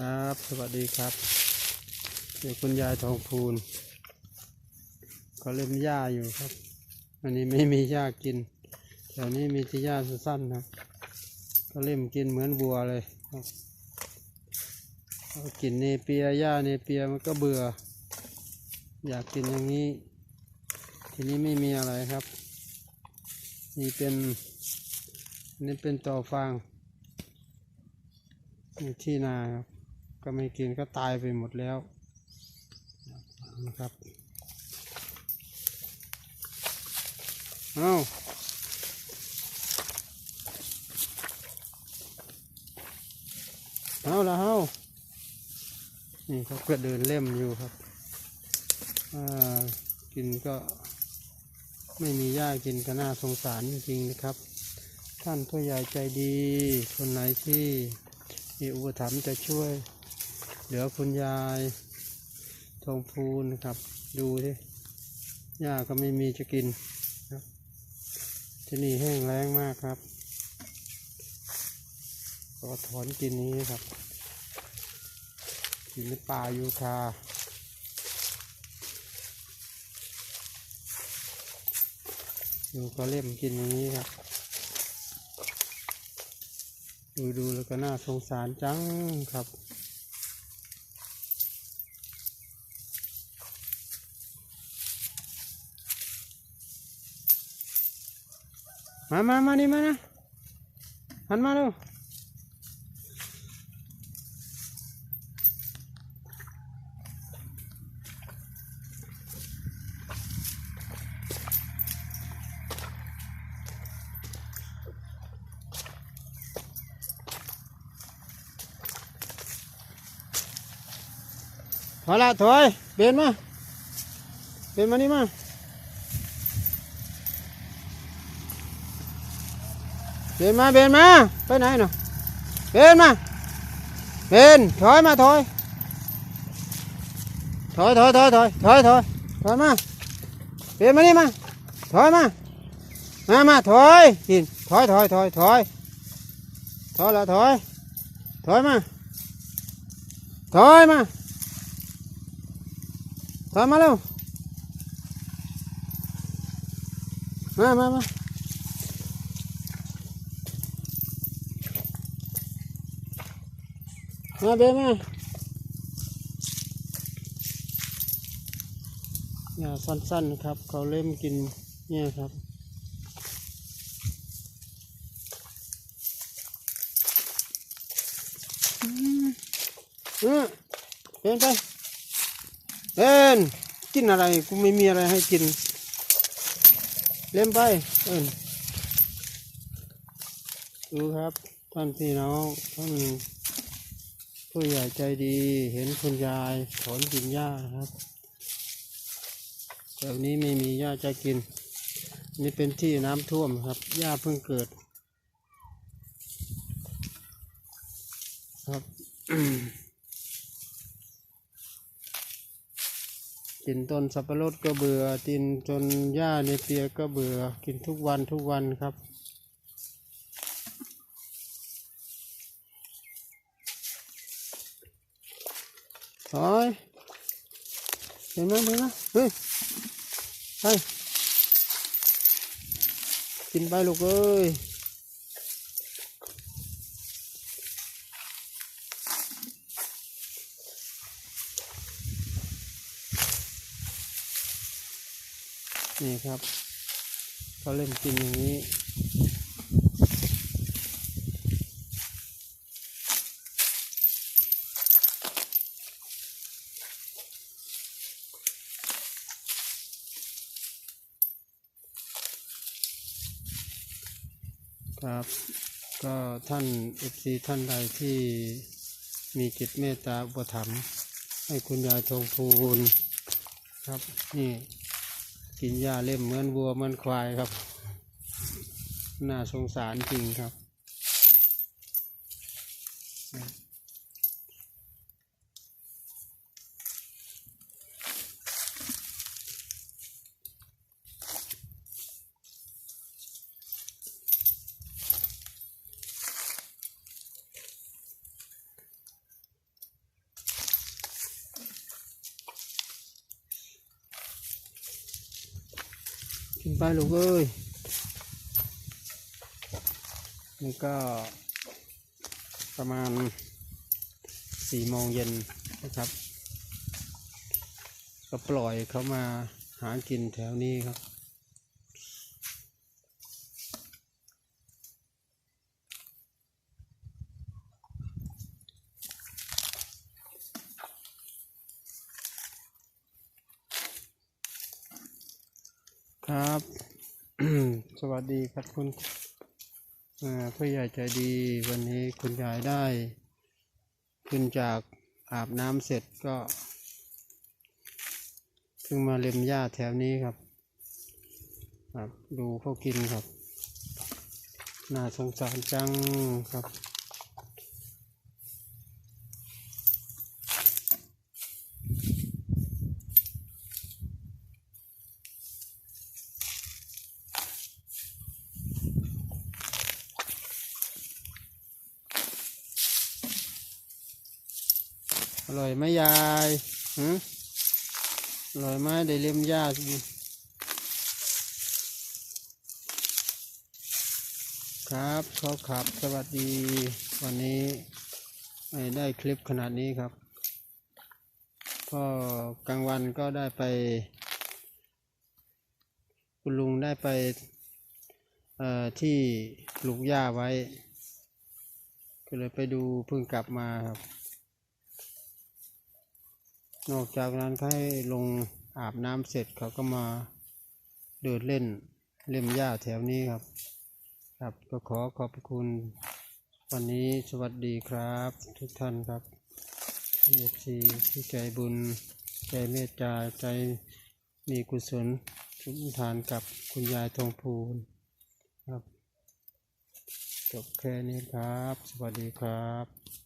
ครับ สวัสดีครับเด็กคุณยายทองพูนก็เล่นหญ้าอยู่ครับ อันนี้ไม่มีหญ้ากินแถวนี้มีที่หญ้าสั้นๆครับก็เล่มกินเหมือนบัวเลยครับก็กินเนเปียหญ้าเนเปียมันก็เบื่อ อยากกินอย่างนี้ ทีนี้ไม่มีอะไรครับนี่เป็นนี่เป็นต่อฟางที่นาครับ ก็ไม่กินก็ตายไปหมดแล้วนะครับเอาเอาละเอานี่เขาก็เดินเล่มอยู่ครับกินก็ไม่มีหญ้ากินก็น่าสงสารจริงๆนะครับ ท่านผู้ใหญ่ใจดี คนไหนที่มีอุปถัมภ์จะช่วย เหลือคุณยายทองพูนครับ ดูที่หญ้าก็ไม่มีจะกินครับที่นี่แห้งแล้งมากครับก็ถอนกินนี้ครับ กินในป่ายูคาดูก็เล่มกินอย่างนี้ครับ ดูดูแล้วก็น่าสงสารจังครับ มามามานี่มานะหันมาเร็วพอละถอยเบนมาเบนมานี่มา เบนมาเบนมาไปไหนเนาะเบนมาเบนถอยมาถอยถอยถอยถอยถอยถอยถอยถอยมาเบนมานี่มาถอยมามามาถอยหินถอยถอยถอยถอยถอยละถอยถอยมาถอยมาถอยมาเร็วมามามา มาเบมาอย่าสั้นๆนครับ เขาเล่มกินเนี่ยครับอืมเป็นไปเป็นกินอะไรกูไม่มีอะไรให้กิน เล่มไปเอินดูครับท่านพี่น้องท่าน ผู้ใหญ่ใจดีเห็นคุณยายถอนกินหญ้านะครับแบบนี้ไม่มีหญ้าจะกิน นี่เป็นที่น้ำท่วมครับหญ้าเพิ่งเกิด ครับ กินต้นสับปะรดก็เบื่อกินจนหญ้าในเปียก็เบื่อ กินทุกวันทุกวันครับ ถอยเห็นไหมเห็นไหมเฮ้ยไปกินไปลูกเอ้ยนี่ครับเขาเล่นกินอย่างนี้ ครับ ก็ท่านเอฟซีท่านใดที่มีจิตเมตตาอุปถัมภ์ให้คุณยายทองพูนครับ นี่กินหญ้าเล่มเหมือนวัวเหมือนควายครับ น่าสงสารจริงครับ ขึ้นไปลูกเอ้ย นี่ก็ประมาณสี่โมงเย็นนะครับ ก็ปล่อยเขามาหากินแถวนี้ครับ ครับ สวัสดีครับคุณอ่าผู้ใหญ่ใจดีวันนี้คุณยายได้ ขึ้นจากอาบน้ำเสร็จก็เพิ่งมาเล็มหญ้าแถวนี้ครับครับ ดูเขากินครับ น่าสงสารจังครับ ร่อยไหมยายหืออร่อยไหมได้เล็มหญ้าสิครับขอขับ สวัสดี วันนี้ไม่ได้คลิปขนาดนี้ครับ ก็กลางวันก็ได้ไป คุณลุงได้ไปที่ปลูกหญ้าไว้ ก็เลยไปดูเพิ่งกลับมาครับ นอกจากนั้นเขาให้ลงอาบน้ำเสร็จเขาก็มาเดินเล่นเล่มหญ้าแถวนี้ครับ ครับก็ขอขอบคุณ วันนี้สวัสดีครับ ทุกท่านครับเอฟซีที่ใจบุญ ใจเมตตาใจมีกุศลทุกทานกับคุณยายทองพูนครับ จบแค่นี้ครับ สวัสดีครับ